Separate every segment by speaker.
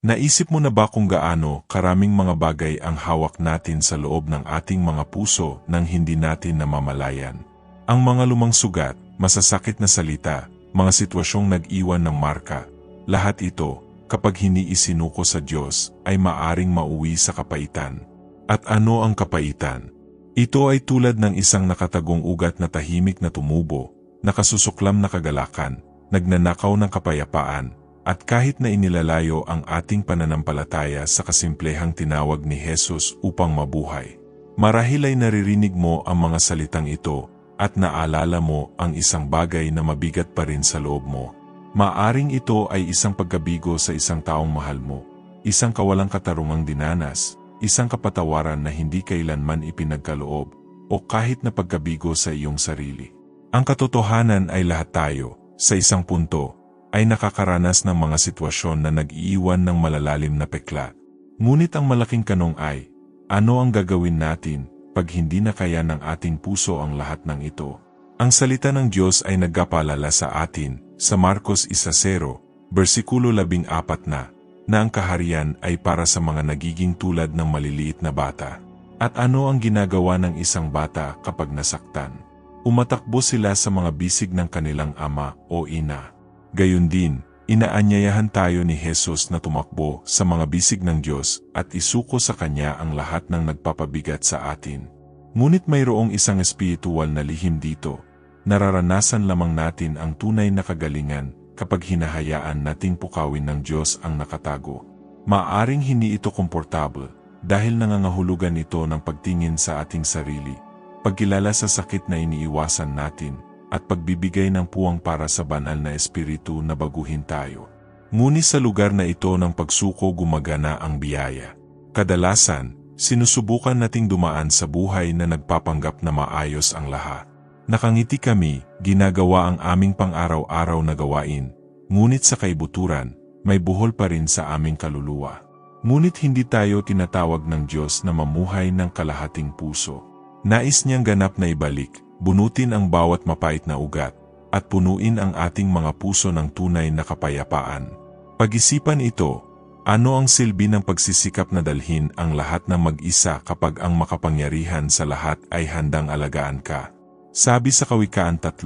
Speaker 1: Naisip mo na ba kung gaano karaming mga bagay ang hawak natin sa loob ng ating mga puso nang hindi natin namamalayan? Ang mga lumang sugat, masasakit na salita, mga sitwasyong nag-iwan ng marka, lahat ito, kapag hindi isinuko sa Diyos, ay maaring mauwi sa kapaitan. At ano ang kapaitan? Ito ay tulad ng isang nakatagong ugat na tahimik na tumubo, nakasusuklam na kagalakan, nagnanakaw ng kapayapaan, at kahit na inilalayo ang ating pananampalataya sa kasimplehang tinawag ni Jesus upang mabuhay, marahil ay naririnig mo ang mga salitang ito at naalala mo ang isang bagay na mabigat pa rin sa loob mo. Maaring ito ay isang pagkabigo sa isang taong mahal mo, isang kawalang katarungang dinanas, isang kapatawaran na hindi kailanman ipinagkaloob, o kahit na pagkabigo sa iyong sarili. Ang katotohanan ay lahat tayo, sa isang punto, ay nakakaranas ng mga sitwasyon na nag-iiwan ng malalalim na pekla. Ngunit ang malaking kanong ay, ano ang gagawin natin pag hindi na kaya ng ating puso ang lahat ng ito? Ang salita ng Diyos ay nagkapalala sa atin sa Marcos 1.0, versikulo 14 na, na ang kaharian ay para sa mga nagiging tulad ng maliliit na bata. At ano ang ginagawa ng isang bata kapag nasaktan? Umatakbo sila sa mga bisig ng kanilang ama o ina. Gayun din, inaanyayahan tayo ni Jesus na tumakbo sa mga bisig ng Diyos at isuko sa Kanya ang lahat ng nagpapabigat sa atin. Ngunit mayroong isang espiritual na lihim dito. Nararanasan lamang natin ang tunay na kagalingan kapag hinahayaan nating pukawin ng Diyos ang nakatago. Maaring hindi ito komportable dahil nangangahulugan ito ng pagtingin sa ating sarili, pagkilala sa sakit na iniiwasan natin, at pagbibigay ng puwang para sa banal na espiritu na baguhin tayo. Ngunit sa lugar na ito ng pagsuko gumagana ang biyaya. Kadalasan, sinusubukan nating dumaan sa buhay na nagpapanggap na maayos ang lahat. Nakangiti kami, ginagawa ang aming pang-araw-araw na gawain, ngunit sa kaibuturan, may buhol pa rin sa aming kaluluwa. Ngunit hindi tayo tinatawag ng Diyos na mamuhay ng kalahating puso. Nais niyang ganap na ibalik, bunutin ang bawat mapait na ugat, at punuin ang ating mga puso ng tunay na kapayapaan. Pag-isipan ito, ano ang silbi ng pagsisikap na dalhin ang lahat ng mag-isa kapag ang makapangyarihan sa lahat ay handang alagaan ka? Sabi sa Kawikaan 3,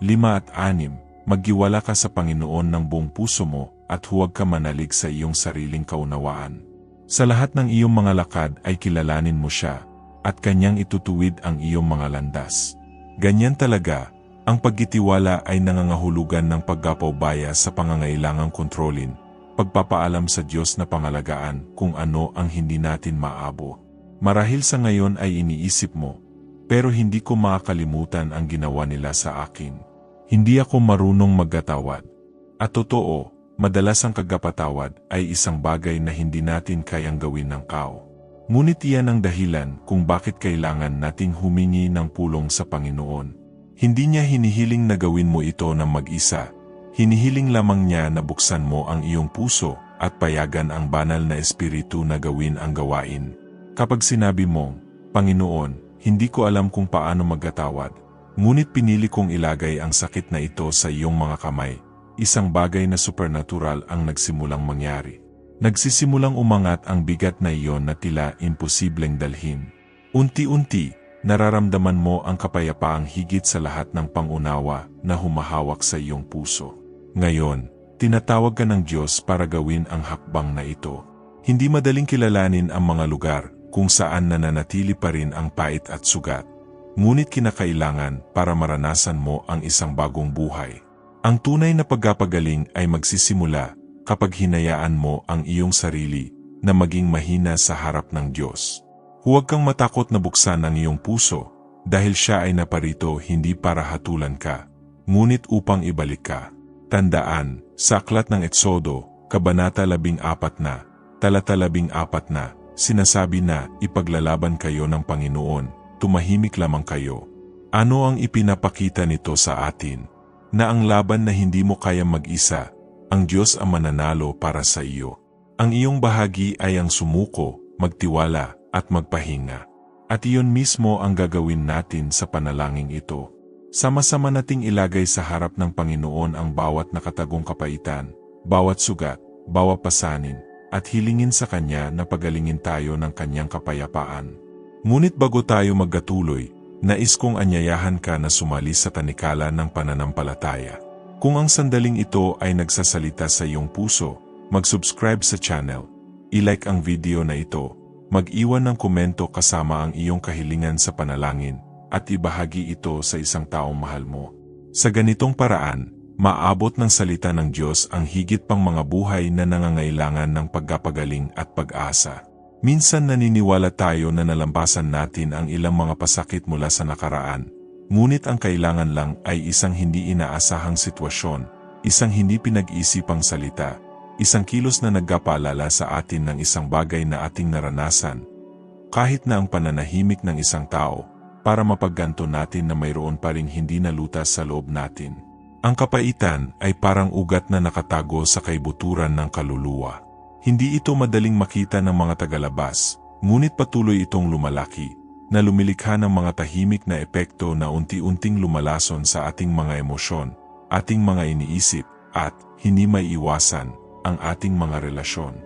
Speaker 1: 5 at 6, maggiwala ka sa Panginoon ng buong puso mo at huwag ka manalig sa iyong sariling kaunawaan. Sa lahat ng iyong mga lakad ay kilalanin mo siya, at kanyang itutuwid ang iyong mga landas. Ganyan talaga, ang pagkitiwala ay nangangahulugan ng paggapaubaya sa pangangailangang kontrolin, pagpapaalam sa Diyos na pangalagaan kung ano ang hindi natin maabo. Marahil sa ngayon ay iniisip mo, pero hindi ko makakalimutan ang ginawa nila sa akin. Hindi ako marunong maggatawad. At totoo, madalas ang kagapatawad ay isang bagay na hindi natin kayang gawin ng kao. Ngunit iyan ang dahilan kung bakit kailangan nating humingi ng pulong sa Panginoon. Hindi niya hinihiling na gawin mo ito ng mag-isa. Hinihiling lamang niya na buksan mo ang iyong puso at payagan ang banal na espiritu na gawin ang gawain. Kapag sinabi mong, Panginoon, hindi ko alam kung paano magkatawad, ngunit pinili kong ilagay ang sakit na ito sa iyong mga kamay, isang bagay na supernatural ang nagsimulang mangyari. Nagsisimulang umangat ang bigat na iyon na tila imposibleng dalhin. Unti-unti, nararamdaman mo ang kapayapaang higit sa lahat ng pangunawa na humahawak sa iyong puso. Ngayon, tinatawag ka ng Diyos para gawin ang hakbang na ito. Hindi madaling kilalanin ang mga lugar kung saan nananatili pa rin ang pait at sugat. Ngunit kinakailangan para maranasan mo ang isang bagong buhay. Ang tunay na pagpapagaling ay magsisimula kapag hinayaan mo ang iyong sarili na maging mahina sa harap ng Diyos. Huwag kang matakot na buksan ang iyong puso dahil siya ay naparito hindi para hatulan ka, ngunit upang ibalik ka. Tandaan, sa aklat ng Etsodo, Kabanata 14 na, talata 14 na, sinasabi na ipaglalaban kayo ng Panginoon, tumahimik lamang kayo. Ano ang ipinapakita nito sa atin? Na ang laban na hindi mo kaya mag-isa, ang Diyos ang mananalo para sa iyo. Ang iyong bahagi ay ang sumuko, magtiwala, at magpahinga. At iyon mismo ang gagawin natin sa panalangin ito. Sama-sama nating ilagay sa harap ng Panginoon ang bawat nakatagong kapaitan, bawat sugat, bawat pasanin, at hilingin sa Kanya na pagalingin tayo ng Kanyang kapayapaan. Ngunit bago tayo magkatuloy, nais kong anyayahan ka na sumali sa tanikala ng pananampalataya. Kung ang sandaling ito ay nagsasalita sa iyong puso, mag-subscribe sa channel, i-like ang video na ito, mag-iwan ng komento kasama ang iyong kahilingan sa panalangin, at ibahagi ito sa isang taong mahal mo. Sa ganitong paraan, maabot ng salita ng Diyos ang higit pang mga buhay na nangangailangan ng pagkapagaling at pag-asa. Minsan naniniwala tayo na nalampasan natin ang ilang mga pasakit mula sa nakaraan, ngunit ang kailangan lang ay isang hindi inaasahang sitwasyon, isang hindi pinag-isipang salita, isang kilos na nagkapaalala sa atin ng isang bagay na ating naranasan, kahit na ang pananahimik ng isang tao, para mapagganto natin na mayroon pa ring hindi nalutas sa loob natin. Ang kapaitan ay parang ugat na nakatago sa kaibuturan ng kaluluwa. Hindi ito madaling makita ng mga tagalabas, ngunit patuloy itong lumalaki, na lumilikha ng mga tahimik na epekto na unti-unting lumalason sa ating mga emosyon, ating mga iniisip, at, hindi may iwasan, ang ating mga relasyon.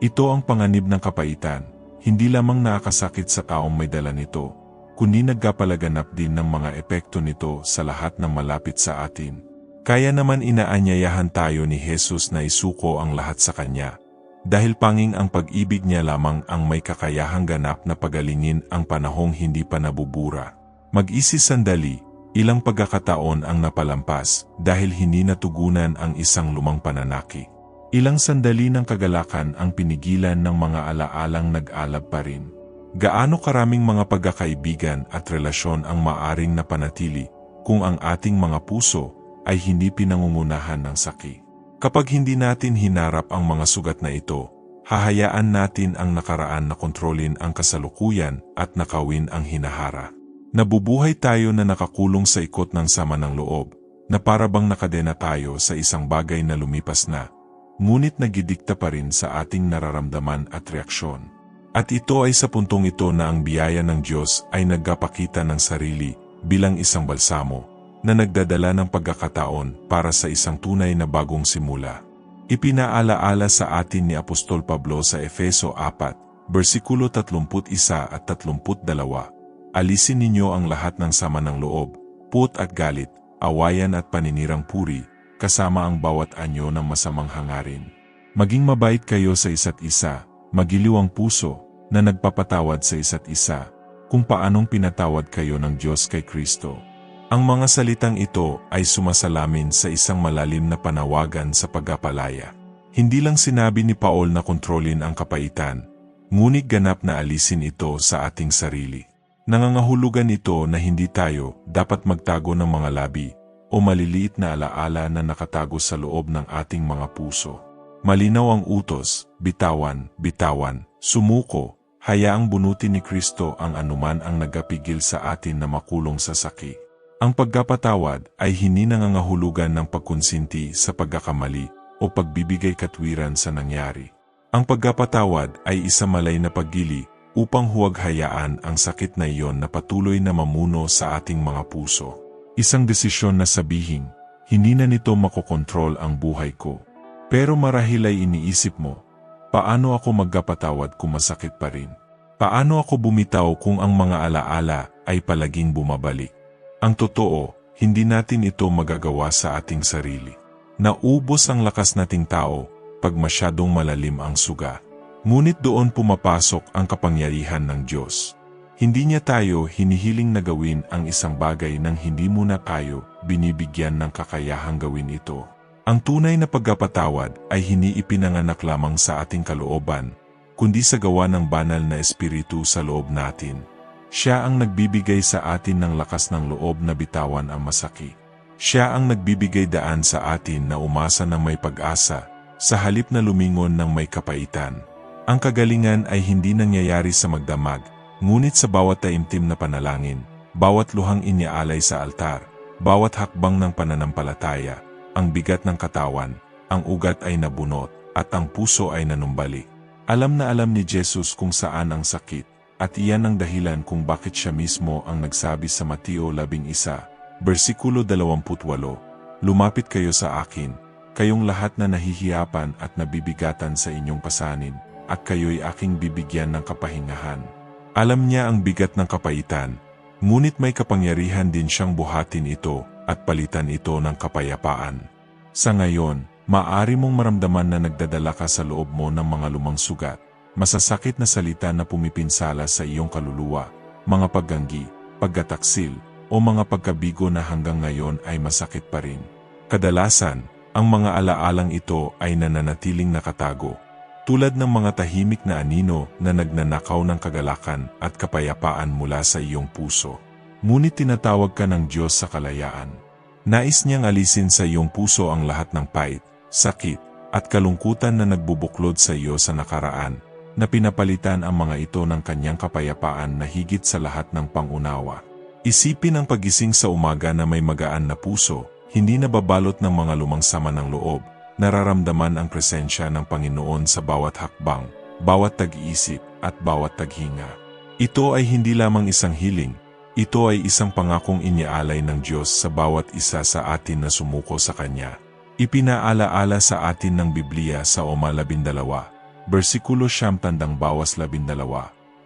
Speaker 1: Ito ang panganib ng kapaitan, hindi lamang nakakasakit sa taong may dala nito, kundi nagkapalaganap din ng mga epekto nito sa lahat ng malapit sa atin. Kaya naman inaanyayahan tayo ni Jesus na isuko ang lahat sa Kanya, dahil panging ang pag-ibig niya lamang ang may kakayahang ganap na pagalingin ang panahong hindi pa nabubura. Mag-isi sandali, ilang pagkakataon ang napalampas dahil hindi natugunan ang isang lumang pananaki. Ilang sandali ng kagalakan ang pinigilan ng mga alaalang nag-alab pa rin. Gaano karaming mga pagkakaibigan at relasyon ang maaring napanatili kung ang ating mga puso ay hindi pinangungunahan ng saki. Kapag hindi natin hinarap ang mga sugat na ito, hahayaan natin ang nakaraan na kontrolin ang kasalukuyan at nakawin ang hinahara. Nabubuhay tayo na nakakulong sa ikot ng sama ng loob, na parabang nakadena tayo sa isang bagay na lumipas na, ngunit nagidikta pa rin sa ating nararamdaman at reaksyon. At ito ay sa puntong ito na ang biyaya ng Diyos ay nagkapakita ng sarili bilang isang balsamo na nagdadala ng pagkakataon para sa isang tunay na bagong simula. Ipinaalaala sa atin ni Apostol Pablo sa Efeso 4, versikulo 31 at 32, Alisin ninyo ang lahat ng sama ng loob, put at galit, awayan at paninirang puri, kasama ang bawat anyo ng masamang hangarin. Maging mabait kayo sa isa't isa, magiliw ang puso, na nagpapatawad sa isa't isa, kung paanong pinatawad kayo ng Diyos kay Kristo. Ang mga salitang ito ay sumasalamin sa isang malalim na panawagan sa pagkapalaya. Hindi lang sinabi ni Paul na kontrolin ang kapaitan, ngunit ganap na alisin ito sa ating sarili. Nangangahulugan ito na hindi tayo dapat magtago ng mga labi o maliliit na alaala na nakatago sa loob ng ating mga puso. Malinaw ang utos, bitawan, bitawan, sumuko, hayaang bunutin ni Kristo ang anuman ang nagapigil sa atin na makulong sa saki. Ang pagkapatawad ay hindi nangangahulugan ng pagkonsinti sa pagkakamali o pagbibigay katwiran sa nangyari. Ang pagkapatawad ay isa malay na paggili upang huwag hayaan ang sakit na iyon na patuloy na mamuno sa ating mga puso. Isang desisyon na sabihin, hindi na nito makokontrol ang buhay ko. Pero marahil ay iniisip mo, paano ako magkapatawad kung masakit pa rin? Paano ako bumitaw kung ang mga alaala ay palaging bumabalik? Ang totoo, hindi natin ito magagawa sa ating sarili. Naubos ang lakas nating tao pag masyadong malalim ang suga. Ngunit doon pumapasok ang kapangyarihan ng Diyos. Hindi niya tayo hinihiling na gawin ang isang bagay nang hindi muna tayo binibigyan ng kakayahang gawin ito. Ang tunay na pagkapatawad ay hindi ipinanganak lamang sa ating kalooban, kundi sa gawa ng banal na espiritu sa loob natin. Siya ang nagbibigay sa atin ng lakas ng loob na bitawan ang masaki. Siya ang nagbibigay daan sa atin na umasa ng may pag-asa, sa halip na lumingon ng may kapaitan. Ang kagalingan ay hindi nangyayari sa magdamag, ngunit sa bawat taimtim na panalangin, bawat luhang iniaalay sa altar, bawat hakbang ng pananampalataya, ang bigat ng katawan, ang ugat ay nabunot, at ang puso ay nanumbalik. Alam na alam ni Jesus kung saan ang sakit, at iyan ang dahilan kung bakit siya mismo ang nagsabi sa Mateo 11, versikulo 28, Lumapit kayo sa akin, kayong lahat na nahihiyapan at nabibigatan sa inyong pasanin, at kayo'y aking bibigyan ng kapahingahan. Alam niya ang bigat ng kapaitan, ngunit may kapangyarihan din siyang buhatin ito at palitan ito ng kapayapaan. Sa ngayon, maaari mong maramdaman na nagdadala ka sa loob mo ng mga lumang sugat, masasakit na salita na pumipinsala sa iyong kaluluwa, mga pagganggi, paggataksil, o mga pagkabigo na hanggang ngayon ay masakit pa rin. Kadalasan, ang mga alaalang ito ay nananatiling nakatago, tulad ng mga tahimik na anino na nagnanakaw ng kagalakan at kapayapaan mula sa iyong puso. Ngunit tinatawag ka ng Diyos sa kalayaan. Nais niyang alisin sa iyong puso ang lahat ng pait, sakit, at kalungkutan na nagbubuklod sa iyo sa nakaraan, na pinapalitan ang mga ito ng kanyang kapayapaan na higit sa lahat ng pangunawa. Isipin ang pagising sa umaga na may magaan na puso, hindi nababalot ng mga lumang sama ng loob, nararamdaman ang presensya ng Panginoon sa bawat hakbang, bawat tag-iisip, at bawat taghinga. Ito ay hindi lamang isang hiling, ito ay isang pangakong iniaalay ng Diyos sa bawat isa sa atin na sumuko sa Kanya. Ipinaalaala sa atin ng Biblia sa Oma 12, versikulo siyam tandang bawas 12,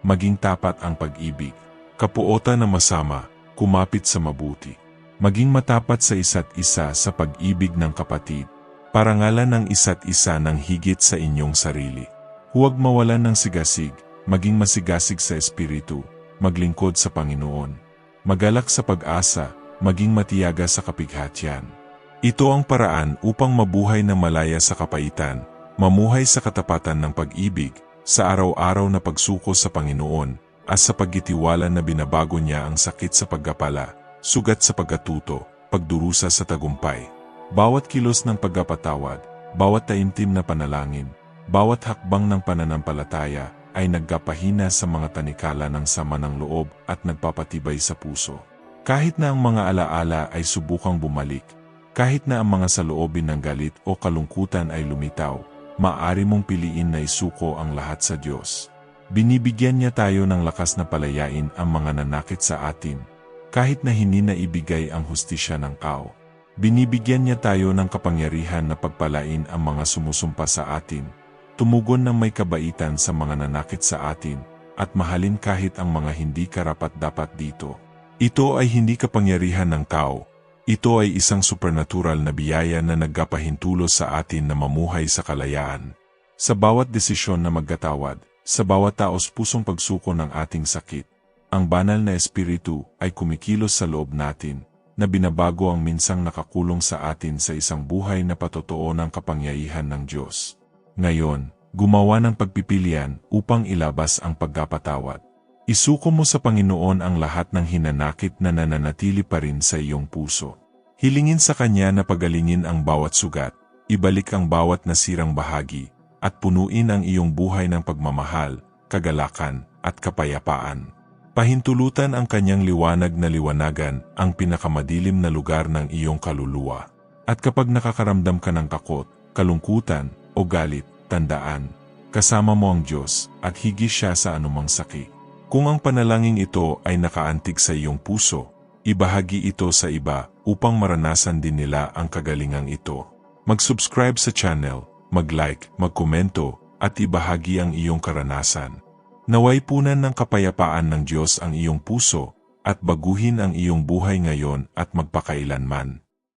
Speaker 1: maging tapat ang pag-ibig, kapuotan na masama, kumapit sa mabuti, maging matapat sa isa't isa sa pag-ibig ng kapatid, parangalan ng isa't isa ng higit sa inyong sarili. Huwag mawalan ng sigasig, maging masigasig sa espiritu, maglingkod sa Panginoon. Magalak sa pag-asa, maging matiyaga sa kapighatian. Ito ang paraan upang mabuhay na malaya sa kapaitan, mamuhay sa katapatan ng pag-ibig, sa araw-araw na pagsuko sa Panginoon, at sa paggitiwala na binabago niya ang sakit sa paggapala, sugat sa pagkatuto, pagdurusa sa tagumpay. Bawat kilos ng pagkapatawad, bawat taimtim na panalangin, bawat hakbang ng pananampalataya ay nagkapahina sa mga tanikala ng sama ng loob at nagpapatibay sa puso. Kahit na ang mga alaala ay subukang bumalik, kahit na ang mga saloobin ng galit o kalungkutan ay lumitaw, maaari mong piliin na isuko ang lahat sa Diyos. Binibigyan niya tayo ng lakas na palayain ang mga nanakit sa atin, kahit na hindi na ibigay ang hustisya ng kao. Binibigyan niya tayo ng kapangyarihan na pagpalain ang mga sumusumpa sa atin, tumugon ng may kabaitan sa mga nanakit sa atin, at mahalin kahit ang mga hindi karapat-dapat dito. Ito ay hindi kapangyarihan ng tao, ito ay isang supernatural na biyaya na nagkapahintulos sa atin na mamuhay sa kalayaan. Sa bawat desisyon na magkatawad, sa bawat taos pusong pagsuko ng ating sakit, ang banal na espiritu ay kumikilos sa loob natin, na binabago ang minsang nakakulong sa atin sa isang buhay na patotoo ng kapangyarihan ng Diyos. Ngayon, gumawa ng pagpipilian upang ilabas ang pagkapatawad. Isuko mo sa Panginoon ang lahat ng hinanakit na nananatili pa rin sa iyong puso. Hilingin sa Kanya na pagalingin ang bawat sugat, ibalik ang bawat nasirang bahagi, at punuin ang iyong buhay ng pagmamahal, kagalakan, at kapayapaan. Pahintulutan ang kanyang liwanag na liwanagan ang pinakamadilim na lugar ng iyong kaluluwa. At kapag nakakaramdam ka ng takot, kalungkutan, o galit, tandaan, kasama mo ang Diyos at higis siya sa anumang sakit. Kung ang panalangin ito ay nakaantig sa iyong puso, ibahagi ito sa iba upang maranasan din nila ang kagalingang ito. Mag-subscribe sa channel, mag-like, magkomento, at ibahagi ang iyong karanasan. Naway punan ng kapayapaan ng Diyos ang iyong puso at baguhin ang iyong buhay ngayon at magpakailanman.